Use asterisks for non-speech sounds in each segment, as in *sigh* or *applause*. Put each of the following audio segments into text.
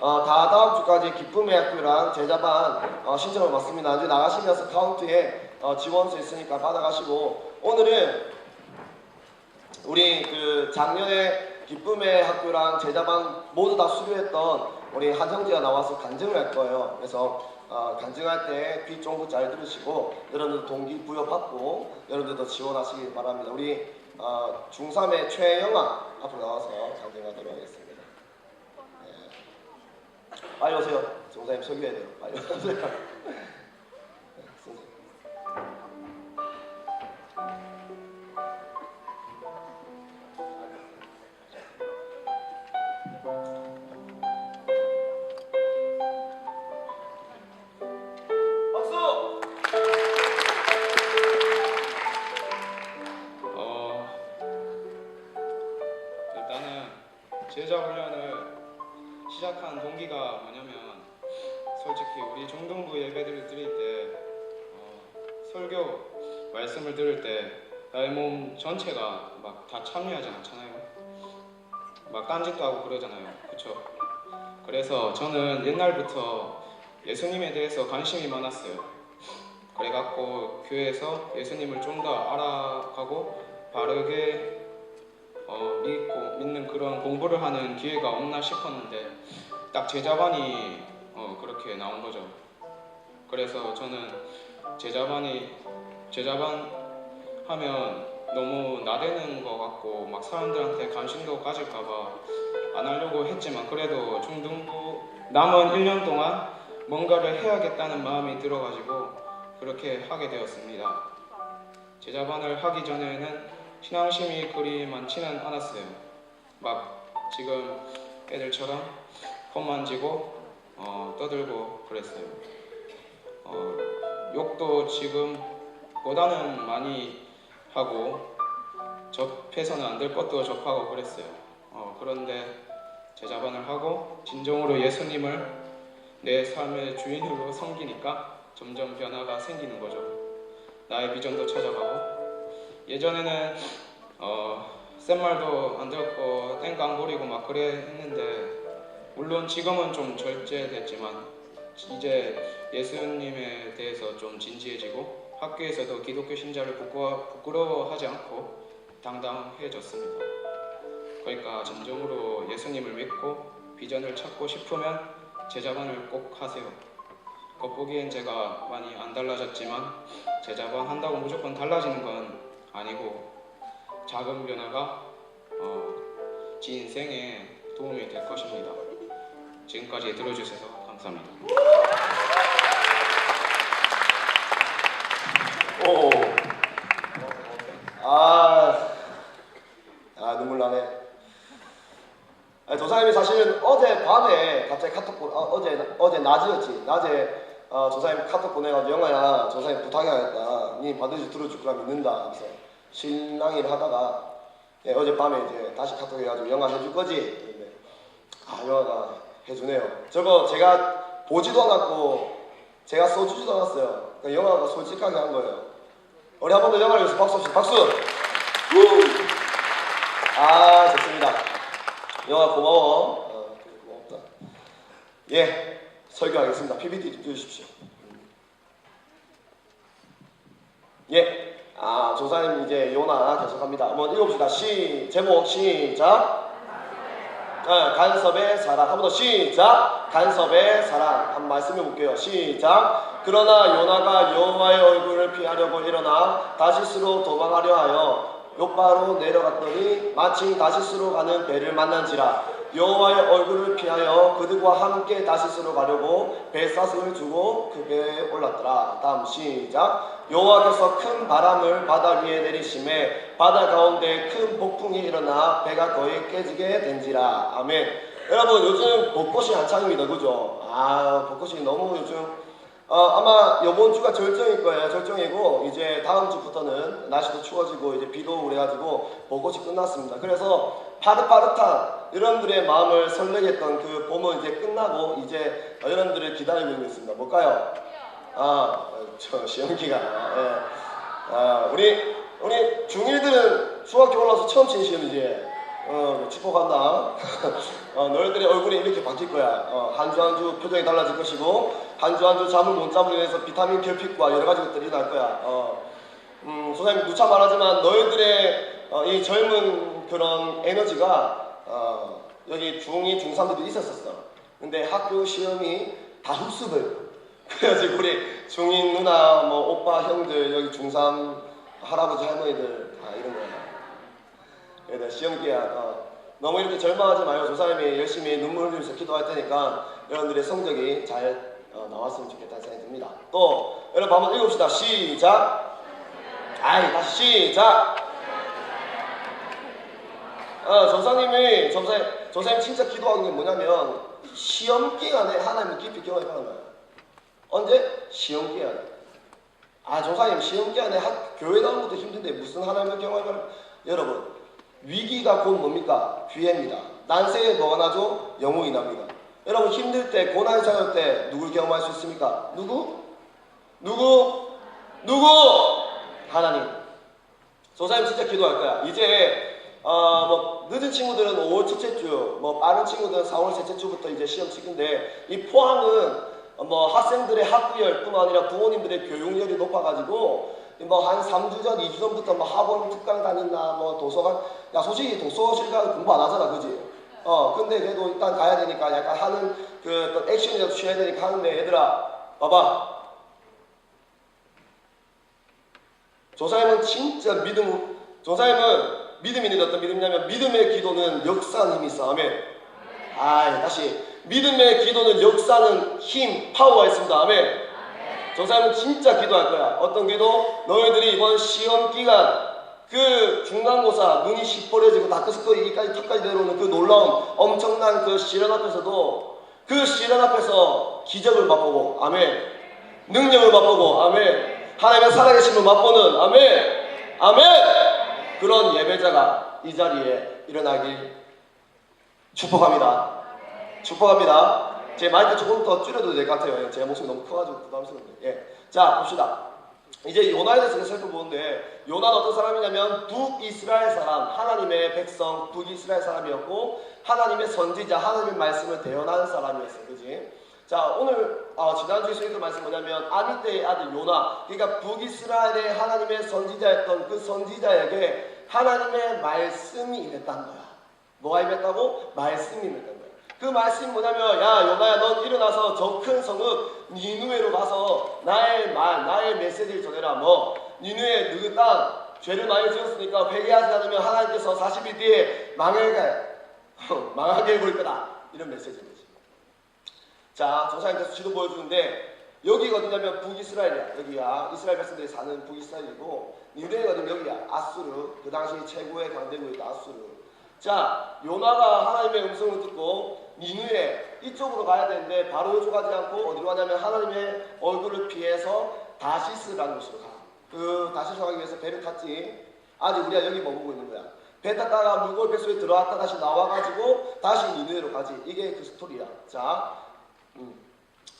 어, 다 다음 주까지 기쁨의 학교랑 제자반 어, 신청을 받습니다. 이제 나가시면서 카운트에 어, 지원서 있으니까 받아가시고 오늘은 우리 그 작년에 기쁨의 학교랑 제자반 모두 다 수료했던 우리 한형제가 나와서 간증을 할 거예요. 그래서 어, 간증할 때 귀 쫑긋 잘 들으시고 여러분들 동기 부여 받고 여러분들도 지원하시기 바랍니다. 우리 어, 중3의 최영아 앞으로 나와서 간증하도록 하겠습니다. 네. 빨리 오세요. 종사님 소개해야 돼요. 빨리 오세요. 그래서 저는 옛날부터 예수님에 대해서 관심이 많았어요. 그래갖고 교회에서 예수님을 좀 더 알아가고 바르게 어, 믿고 믿는 그런 공부를 하는 기회가 없나 싶었는데 딱 제자반이 어, 그렇게 나온 거죠. 그래서 저는 제자반이 제자반 하면 너무 나대는 것 같고 막 사람들한테 관심도 가질까봐 안 하려고 했지만 그래도 중등부 남은 1년 동안 뭔가를 해야겠다는 마음이 들어가지고 그렇게 하게 되었습니다. 제자반을 하기 전에는 신앙심이 그리 많지는 않았어요. 막 지금 애들처럼 폰 만지고 어, 떠들고 그랬어요. 어, 욕도 지금보다는 많이 하고 접해서는 안 될 것도 접하고 그랬어요. 어, 그런데 제자반을 하고 진정으로 예수님을 내 삶의 주인으로 섬기니까 점점 변화가 생기는 거죠. 나의 비전도 찾아가고 예전에는 어, 센 말도 안 들었고 땡깡 안 부리고 막 그래 했는데 물론 지금은 좀 절제됐지만 이제 예수님에 대해서 좀 진지해지고 학교에서도 기독교 신자를 부끄러, 부끄러워하지 않고 당당해졌습니다. 그러니까 진정으로 예수님을 믿고 비전을 찾고 싶으면 제자반을 꼭 하세요. 겉보기엔 제가 많이 안 달라졌지만 제자반 한다고 무조건 달라지는 건 아니고 작은 변화가 어, 제 인생에 도움이 될 것입니다. 지금까지 들어주셔서 감사합니다. 오. 아, 아 눈물 나네. 아, 조 사실은 어제 밤에 갑자기 카톡 보, 어, 어제 어제 낮이었지. 낮에 어, 조사님 카톡 보내가지고 영아야 조사님 부탁해야겠다. 니 반드시 들어줄 거라 믿는다. 그래서 실랑이를 하다가 예, 어제 밤에 이제 다시 카톡 해가지고 영아 해줄 거지. 근데 아 영아가 해주네요. 저거 제가 보지도 않았고 제가 써주지도 않았어요. 그러니까 영아가 솔직하게 한 거예요. 우리 한 번 더 영화를 위해서 박수. 박수! 후! 아, 좋습니다. 영화 고마워. 어, 고맙다. 예, 설교하겠습니다. PPT 띄워주십시오. 예, 아, 조사님 이제 요나 계속합니다. 한번 읽어봅시다. 시, 제목 시작. 아, 간섭의 사랑. 한 번 더 시작. 간섭의 사랑. 한 말씀 해 볼게요. 시작. 그러나 요나가 여호와의 얼굴을 피하려고 일어나 다시스로 도망하려 하여 요바로 내려갔더니 마침 다시스로 가는 배를 만난지라 여호와의 얼굴을 피하여 그들과 함께 다시스로 가려고 배사슴을 주고 그 배에 올랐더라. 다음 시작. 여호와께서 큰 바람을 바다 위에 내리심에 바다 가운데 큰 폭풍이 일어나 배가 거의 깨지게 된지라. 아멘. 여러분 요즘 벚꽃이 한창입니다. 그죠? 아 벚꽃이 너무 요즘 어, 아마 이번 주가 절정일 거예요. 절정이고 이제 다음 주부터는 날씨도 추워지고 이제 비도 오고 그래가지고 벚꽃이 끝났습니다. 그래서 파릇파릇한 여러분들의 마음을 설레게 했던 그 봄은 이제 끝나고 이제 여러분들을 기다리고 있는 있습니다. 뭘까요? 아, 저 시험기가. 예. 아, 우리 우리 중1들은 중학교 올라서 처음 친 시험이지. 어, 축복한다. *laughs* 어, 너희들의 얼굴이 이렇게 바뀔 거야. 어, 한주 한 주 표정이 달라질 것이고, 한 주 한 주 잠을 못 잠으로 인해서 비타민 결핍과 여러 가지 것들이 날 거야. 어, 음, 소장님 누차 말하지만 너희들의 어, 이 젊은 그런 에너지가 어, 여기 중2, 중3들도 있었었어. 근데 학교 시험이 다 흡수돼요. *laughs* 그래가지고 우리 중인 누나, 뭐 오빠, 형들, 여기 중3 할아버지, 할머니들 다 이런 거야. 얘들 시험기야. 어. 너무 이렇게 절망하지 마요. 조사님이 열심히 눈물 흘리면서 기도할 테니까 여러분들의 성적이 잘 어, 나왔으면 좋겠다는 생각이 듭니다. 또 여러분 한번 읽읍시다. 시작. 아이 다시 시작. 어, 전사님이 전사 전사님 진짜 기도하는 게 뭐냐면 시험 기간에 하나님을 깊이 경험하는 거예요. 언제? 시험 기간에. 아, 조사님 시험 기간에 학, 교회 나오는 것도 힘든데 무슨 하나님을 경험하는 여러분 위기가 곧 뭡니까? 기회입니다. 난세에 뭐가 나죠? 영웅이 납니다. 여러분 힘들 때 고난이 찾을 때 누굴 경험할 수 있습니까? 누구? 누구? 누구? 하나님. 조사님 진짜 기도할 거야. 이제 어, 뭐 늦은 친구들은 5월 첫째 주, 뭐 빠른 친구들은 4월 셋째 주부터 이제 시험 치는데 이 포항은 뭐 학생들의 학구열뿐만 아니라 부모님들의 교육열이 높아가지고 뭐 한 3주 전, 2주 전부터 뭐 학원 특강 다닌다, 뭐 도서관, 야 솔직히 도서실 가서 공부 안 하잖아, 그지? 어, 근데 그래도 일단 가야 되니까 약간 하는 그 어떤 액션이라도 취해야 되니까 하는데 얘들아, 봐봐. 조사님은 진짜 믿음, 조사님은 믿음이 있는 어떤 믿음이냐면 믿음의 기도는 역사는 힘이 있어. 아멘. 아, 다시 믿음의 기도는 역사는 힘, 파워가 있습니다. 아멘. 조사님은 진짜 기도할 거야. 어떤 기도? 너희들이 이번 시험 기간 그 중간고사 눈이 시퍼려지고 다크스커이까지 턱까지 내려오는 그 놀라운 엄청난 그 시련 앞에서도 그 시련 앞에서 기적을 맛보고 아멘. 능력을 맛보고 아멘. 하나님의 살아계심을 맛보는 아멘. 아멘. 그런 예배자가 이 자리에 일어나길 축복합니다. 축복합니다 제 마이크 조금 더 줄여도 될 것 같아요 제 목소리 너무 커가지고 부담스러운데 예. 자 봅시다 이제 요나에 대해서 살펴보는데 요나는 어떤 사람이냐면 북이스라엘 사람, 하나님의 백성, 북이스라엘 사람이었고 하나님의 선지자, 하나님의 말씀을 대언하는 사람이었어요. 그지? 자 오늘 어, 지난주에 수익도 말씀 뭐냐면 아미떼의 아들 요나 그러니까 북이스라엘의 하나님의 선지자였던 그 선지자에게 하나님의 말씀이 임했다는 거야. 뭐가 임했다고? 말씀이 임했다는 거야. 그 말씀이 뭐냐면 야 요나야 넌 일어나서 저 큰 성읍 니누에로 가서 나의 말 나의 메시지를 전해라. 뭐 니누에 누구 땅 죄를 많이 지었으니까 회개하지 않으면 하나님께서 40일 뒤에 망하게 *laughs* 망하게 해볼 거다. 이런 메시지인 거지. 자 조사님께서 지도 보여주는데 여기가 어디냐면 북이스라엘이야. 여기가 이스라엘 백성들이 사는 북이스라엘이고 어디면 여기야. 아수르. 그 당시 최고의 강대국이다. 아수르. 자, 요나가 하나님의 음성을 듣고 니누에 이쪽으로 가야 되는데 바로 이쪽 가지 않고 어디로 가냐면 하나님의 얼굴을 피해서 다시스라는 곳으로 가. 그 다시스 가기 위해서 배를 탔지. 아직 우리가 여기 머무고 있는 거야. 배 탔다가 무거운 뱃속에 들어왔다 다시 나와가지고 다시 니누에로 가지. 이게 그 스토리야. 자, 음.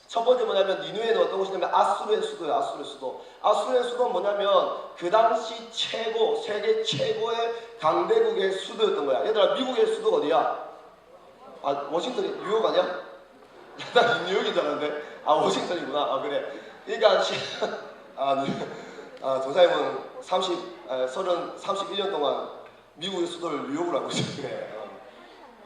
첫 번째 뭐냐면 니누에는 어떤 곳이냐면 아수르의 수도예요. 아수르의 수도. 아수르의 수도는 뭐냐면 그 당시 최고 세계 최고의 강대국의 수도였던 거야. 얘들아 미국의 수도가 어디야? 아 워싱턴이 뉴욕 아니야? *laughs* 나 뉴욕인 줄 알았는데 아 워싱턴이구나. 아 그래. 그러니까 시, *laughs* 아, 뉴- 아 조사님은 30, 아, 30, 31년 동안 미국의 수도를 뉴욕으로 하고. 어.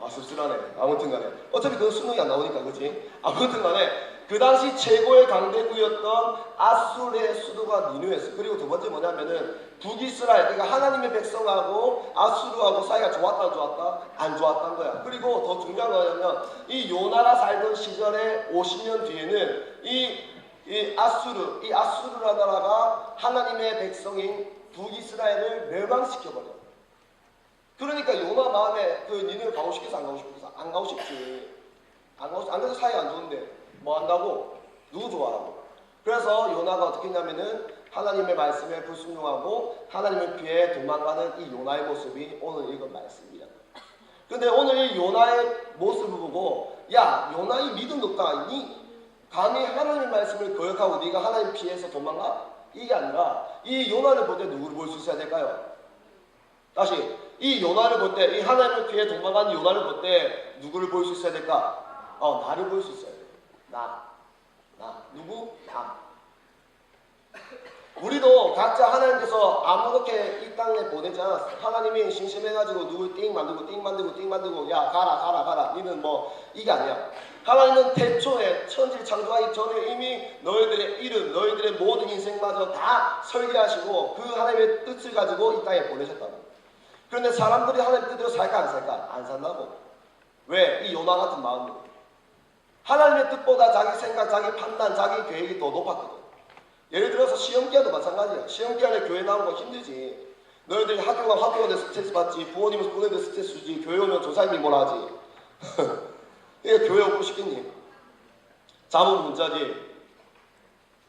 아 씁쓸하네. 아무튼 간에 어차피 그건 수능이 안 나오니까 그렇지? 아무튼 간에 그 당시 최고의 강대국이었던 아수르의 수도가 니누였어. 그리고 두 번째 뭐냐면은 북이스라엘, 그러니까 하나님의 백성하고 아수르하고 사이가 좋았다 안 좋았다? 안 좋았다는 거야. 그리고 더 중요한 거냐면 이 요나가 살던 시절에 50년 뒤에는 이, 이 아수르, 이 아수르라는 나라가 하나님의 백성인 북이스라엘을 멸망시켜 버려. 그러니까 요나 마음에 그 니누를 가고 싶겠어 안 가고 싶겠어? 안 가고 싶지. 안 가고 싶- 안 그래도 사이가 안 좋은데 뭐 한다고? 누구 좋아하고? 그래서 요나가 어떻게 했냐면은 하나님의 말씀에 불순종하고 하나님을 피해 도망가는 이 요나의 모습이 오늘 읽은 말씀이야. 근데 오늘 이 요나의 모습을 보고 야 요나 이 믿음 높다. 니 감히 하나님 말씀을 거역하고 네가 하나님 피해서 도망가? 이게 아니라 이 요나를 볼 때 누구를 볼 수 있어야 될까요? 다시 이 요나를 볼 때, 이 하나님을 피해 도망간 요나를 볼 때 누구를 볼 수 있어야 될까? 어, 나를 볼 수 있어야 돼. 나. 나. 누구? 나. 우리도 각자 하나님께서 아무렇게 이 땅에 보내지 않았어. 하나님이 심심해가지고 누굴 띵 만들고 띵 만들고 띵 만들고 야 가라 가라 가라 니는 뭐 이게 아니야. 하나님은 태초에 천지를 창조하기 전에 이미 너희들의 이름, 너희들의 모든 인생마저 다 설계하시고 그 하나님의 뜻을 가지고 이 땅에 보내셨다고. 그런데 사람들이 하나님 뜻대로 살까 안 살까? 안 산다고. 왜? 이 요나 같은 마음으로. 하나님의 뜻보다 자기 생각, 자기 판단, 자기 계획이 더 높았거든. 예를 들어서 시험 기간도 마찬가지야. 시험 기간에 교회 나오는 거 힘들지. 너희들이 학교 가 학교가 돼 스트레스 받지. 부모님은 보내는 스트레스 주지. 교회 오면 조사님이 뭐라 하지. *laughs* 이게 교회 오고 싶겠니? 자문 문자지.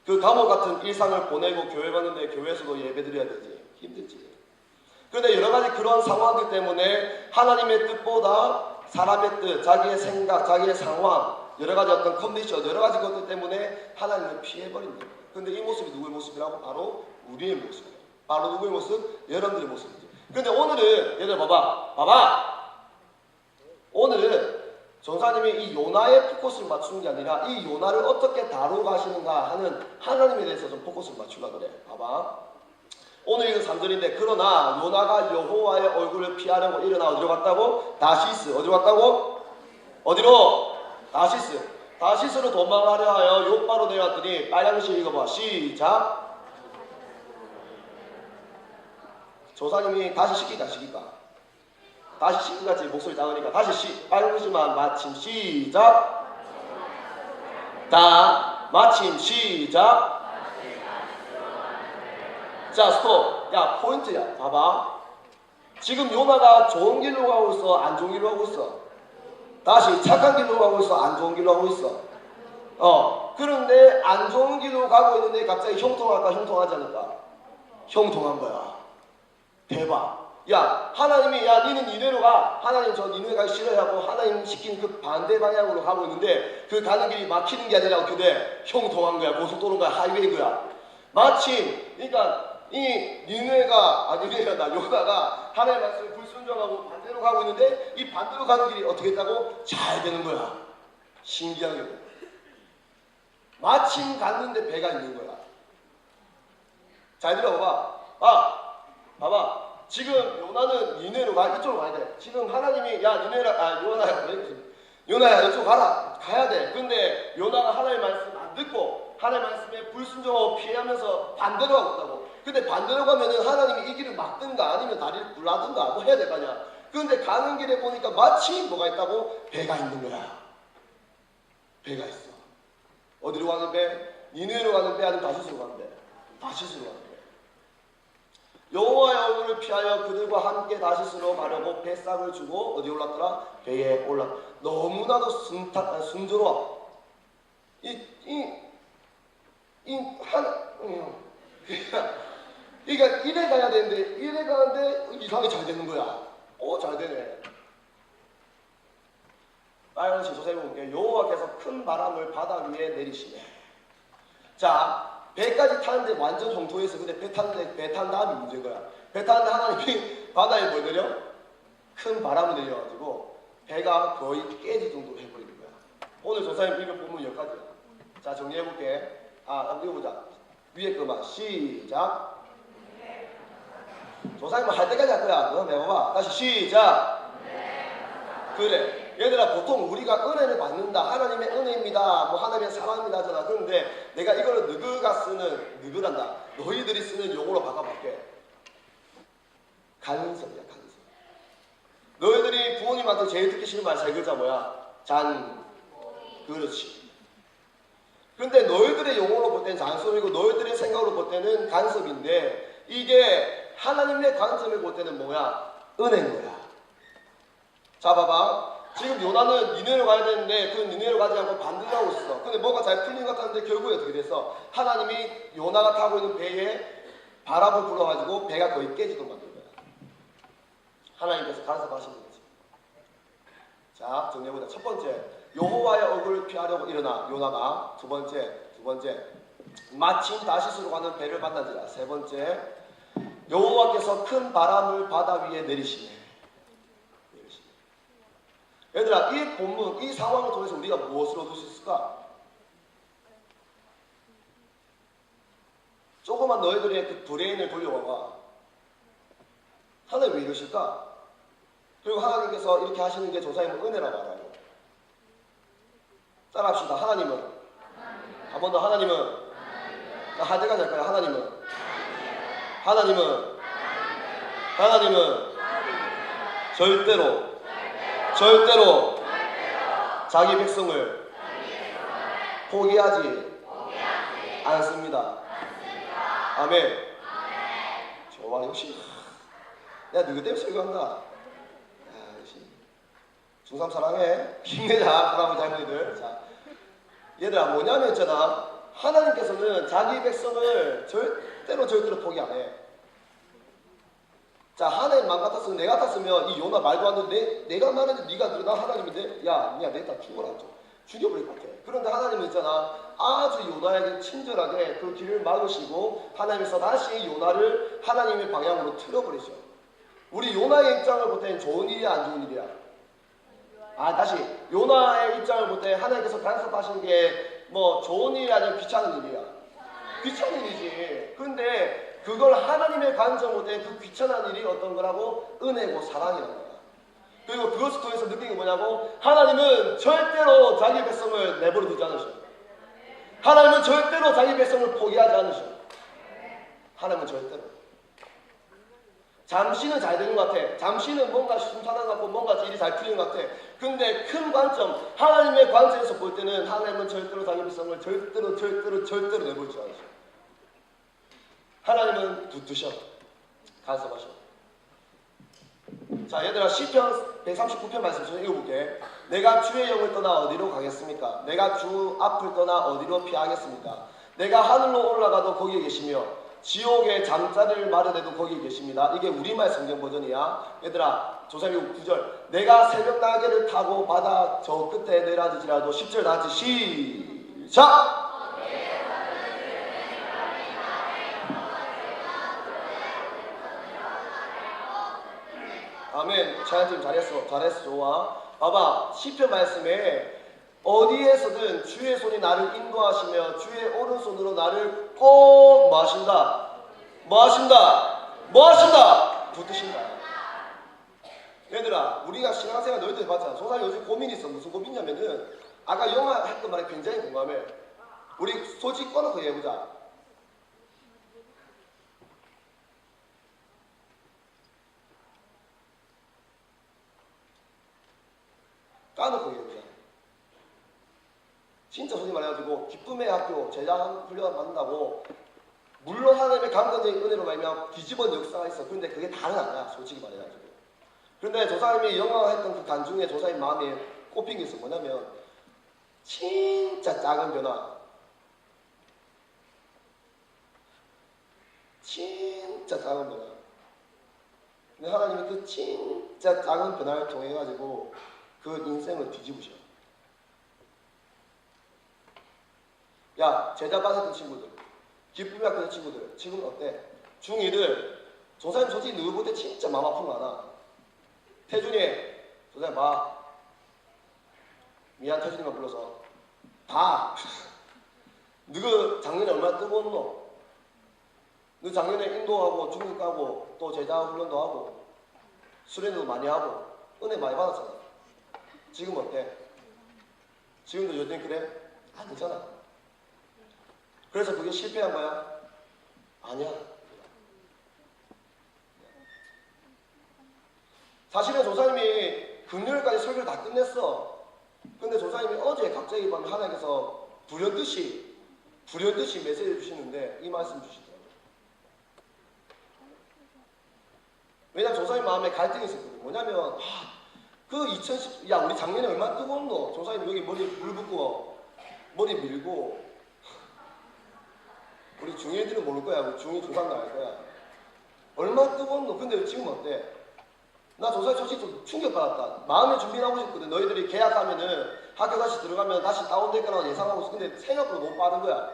그 감옥 같은 일상을 보내고 교회 갔는데 교회에서도 예배 드려야 되지. 힘들지. 그런데 여러 가지 그런 상황들 때문에 하나님의 뜻보다 사람의 뜻, 자기의 생각, 자기의 상황, 여러 가지 어떤 컨디션, 여러 가지 것들 때문에 하나님을 피해버린다. 근데 이 모습이 누구의 모습이라고? 바로 우리의 모습이에요. 바로 누구의 모습? 여러분들의 모습이죠. 근데 오늘은 얘들 봐봐, 봐봐. 오늘은 전사님이 이 요나의 포커스를 맞추는 게 아니라 이 요나를 어떻게 다루어 가시는가 하는 하나님에 대해서 좀 포커스를 맞추려고 그래. 봐봐. 오늘 읽은 3절인데 그러나 요나가 여호와의 얼굴을 피하려고 일어나 어디로 갔다고? 다시스. 어디로 갔다고? 어디로? 다시스. 다시스로 도망하려 하여 요바로 내려왔더니 빨간시 읽어봐. 시작. 조사님이 다시 시키까 시킬까? 다시 시키같이 목소리 작으니까 다시 시 빨간시만 마침 시작. 다 마침 시작. 자 스톱. 야 포인트야. 봐봐. 지금 요나가 좋은 길로 가고 있어? 안 좋은 길로 가고 있어? 다시 착한 길로 가고 있어? 안 좋은 길로 가고 있어? 어. 그런데 안 좋은 길로 가고 있는데 갑자기 형통할까 형통하지 않을까? 형통한 거야. 대박. 야 하나님이 야 니는 니네로 가. 하나님 저 니네 가기 싫어하고 하나님 시킨 그 반대 방향으로 가고 있는데 그 가는 길이 막히는 게 아니라 돼? 형통한 거야. 고속도로인 거야. 하이웨이인 거야. 마침 그러니까 이 니네가 아 니네가 나 요나가 하나님의 말씀을 불 순종하고 반대로 가고 있는데 이 반대로 가는 길이 어떻게 했다고? 잘 되는 거야. 신기하게. 마침 갔는데 배가 있는 거야. 잘 들어봐. 아, 봐봐. 지금 요나는 니네로 가 이쪽으로 가야 돼. 지금 하나님이 야 니네라 아 요나야? 요나야 이쪽 가라 가야 돼. 근데 요나가 하나님의 말씀 안 듣고 하나님의 말씀에 불순종하고 피하면서 반대로 가고 있다고. 근데 반대로 가면은 하나님이 이 길을 막든가 아니면 다리를 불라든가 뭐 해야 될 거 아니야. 근데 가는 길에 보니까 마침 뭐가 있다고 배가 있는 거야. 배가 있어. 어디로 가는 배? 니네로 가는 배 아니면 다시스로 가는 배? 다시스로 가는 배. 여호와의 얼굴을 피하여 그들과 함께 다시스로 가려고 배싹을 주고 어디 올랐더라? 배에 올라. 너무나도 순타, 아, 순조로워. 이 이이한 그러니까 이래 가야 되는데 이래 가는데 이상하게 잘 되는 거야. 오 잘 되네. 빨간시 조세 볼게요. 여호와께서 큰 바람을 바다 위에 내리시네. 자, 배까지 타는데 완전 정통했어. 근데 배 타는데 배 탄 다음이 문제인 거야. 배 타는데 하나님이 *laughs* 바다에 뭘 내려? 큰 바람을 내려가지고 배가 거의 깨질 정도로 해버리는 거야. 오늘 조사님 읽은 본문 여기까지야. 자, 정리해볼게. 아, 한번 읽어보자. 위에 거만 시작. 조사님은 할 때까지 할 거야. 너 해봐봐. 다시 시작. 그래. 얘들아 보통 우리가 은혜를 받는다. 하나님의 은혜입니다. 뭐 하나님의 사랑입니다 하잖아. 그런데 내가 이거를 너희가 쓰는 너희란다. 너희들이 쓰는 용어로 바꿔볼게. 간섭이야 간섭. 너희들이 부모님한테 제일 듣기 싫은 말 세 글자 뭐야? 잔. 그렇지. 근데 너희들의 용어로 볼 때는 잔소리고 너희들의 생각으로 볼 때는 간섭인데 이게 하나님의 관점을 볼 때는 뭐야? 은혜인 거야. 자 봐봐. 지금 요나는 니네로 가야 되는데 그 니네로 가지 않고 반대로 가고 있어. 근데 뭐가 잘 풀린 것 같았는데 결국에 어떻게 됐어? 하나님이 요나가 타고 있는 배에 바람을 불어가지고 배가 거의 깨지도 만든 거야. 하나님께서 간섭 하시는 거지. 자 정리해보자. 첫 번째 여호와의 얼굴을 피하려고 일어나 요나가 두 번째 두 번째 마침 다시스로 가는 배를 만나지라 세 번째 여호와께서 큰 바람을 바다 위에 내리시네. 얘들아, 이 본문, 이 상황을 통해서 우리가 무엇을 얻을 수 있을까? 조그만 너희들의 그 브레인을 돌려봐봐. 하나님 왜 이러실까? 그리고 하나님께서 이렇게 하시는 게 조사님은 은혜라고 알아요. 따라합시다. 하나님은 한 번 더 하나님은 자, 할 때까지 할까요? 하나님은 하나님은 하나님은 절대로 절대로 자기 백성을 포기하지 않습니다. 아멘. 좋아 역시 야 누구 때문에 설교한다. 중3 사랑해 힘내자 할아버지 할머니들. 자 얘들아 뭐냐면 있잖아 하나님께서는 자기 백성을 절 대로 절대로 포기 안 해. 자 하나님 맘 같았으면 내 같았으면 이 요나 말도 안 되는데 내가 말했는데 네가 들어 나 하나님인데 야 니야 내다 죽어라 좀 죽여버릴 것 같아. 그런데 하나님은 있잖아. 아주 요나에게 친절하게 그 길을 막으시고 하나님께서 다시 요나를 하나님의 방향으로 틀어버리죠 우리 요나의 입장을 볼 때는 좋은 일이야 안 좋은 일이야? 아 다시. 요나의 입장을 볼 때 하나님께서 간섭하신 게 뭐 좋은 일이 아니라 귀찮은 일이야 귀찮은 일이지. 그런데 그걸 하나님의 관점 볼때 그 귀찮은 일이 어떤 거라고? 은혜고 사랑이라는 거야. 그리고 그것을 통해서 느낀 게 뭐냐고? 하나님은 절대로 자기 백성을 내버려 두지 않으셔. 하나님은 절대로 자기 백성을 포기하지 않으셔. 하나님은 절대로. 잠시는 잘 되는 것 같아. 잠시는 뭔가 순탄한 것 같고 뭔가 일이 잘 풀리는 것 같아. 근데 큰 관점, 하나님의 관점에서 볼 때는 하나님은 절대로 자기 백성을 절대로 절대로 절대로 내버리지 않으셔. 하나님은 붙드셔. 간섭하셔. 자, 얘들아 시편 139편 말씀 좀 읽어볼게. 내가 주의 영을 떠나 어디로 가겠습니까? 내가 주 앞을 떠나 어디로 피하겠습니까? 내가 하늘로 올라가도 거기에 계시며 지옥의 잠자리를 마련해도 거기에 계십니다. 이게 우리말 성경 버전이야. 얘들아, 조사님 9절. 내가 새벽 날개를 타고 바다 저 끝에 내려지지라도 10절 다 같이 시작! 차연팀 잘했어. 잘했어. 좋아. 봐봐. 시편 말씀에 어디에서든 주의 손이 나를 인도하시며 주의 오른손으로 나를 꼭 마신다. 뭐 하신다? 뭐 하신다? 붙드신다. 얘들아, 우리가 신앙생활 너희들 봤잖아. 소사 요즘 고민이 있어. 무슨 고민이냐면은 아까 영화 했던 말에 굉장히 공감해. 우리 솔직히 꺼놓고 얘기해보자. 까놓고 얘기해보자. 진짜 솔직히 말해가지고 기쁨의 학교 제자 훈련 받는다고 물론 하나님의 감각적인 은혜로 말미암아 뒤집은 역사가 있어. 근데 그게 다는 아니야. 솔직히 말해가지고. 그런데 조사님이 영화했던 그 간중에 조사님 마음에 꼽힌 게 있어. 뭐냐면 진짜 작은 변화. 진짜 작은 변화. 근데 하나님이 그 진짜 작은 변화를 통해 가지고 그 인생을 뒤집으셔. 야 제자 받았던 친구들, 기쁨의 학교 친구들 지금 어때? 중2들 조사님 솔직히 누구 볼때 진짜 마음 아픈 거 하나. 태준이 조사님 봐. 미안 태준이만 불러서 봐. *laughs* 너그 작년에 얼마나 뜨거웠노? 너 작년에 인도하고 중국 가고 또 제자 훈련도 하고 수련도 많이 하고 은혜 많이 받았잖아. 지금 어때? 지금도 여전히 그래? 아니잖아. 그래서 그게 실패한 거야? 아니야. 사실은 조사님이 금요일까지 설교를 다 끝냈어. 근데 조사님이 어제 갑자기 밤에 하나님께서 불현듯이 불현듯이 메시지 주시는데 이 말씀 주시더라고요. 왜냐면 조사님 마음에 갈등이 있었거든. 뭐냐면 아, 그 2010, 야 우리 작년에 얼마나 뜨거웠노? 조사님 여기 머리 물 붓고 머리 밀고 우리 중1들은 모를 거야. 우리 중2 중3도 알 거야. 얼마나 뜨거웠노? 근데 지금 어때? 나 조사님 솔직히 좀 충격받았다. 마음의 준비를 하고 싶거든. 너희들이 계약하면은 학교 다시 들어가면 다시 다운될 거라고 예상하고 있어. 근데 생각보다 너무 빠른 거야.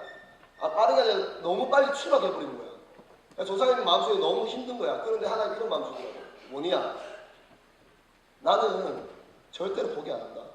아, 빠른 게 아니라 너무 빨리 추락해버리는 거야. 조사님 마음속에 너무 힘든 거야. 그런데 하나님 이런 마음 주더라고. 뭐냐? 나는 절대로 포기 안 한다.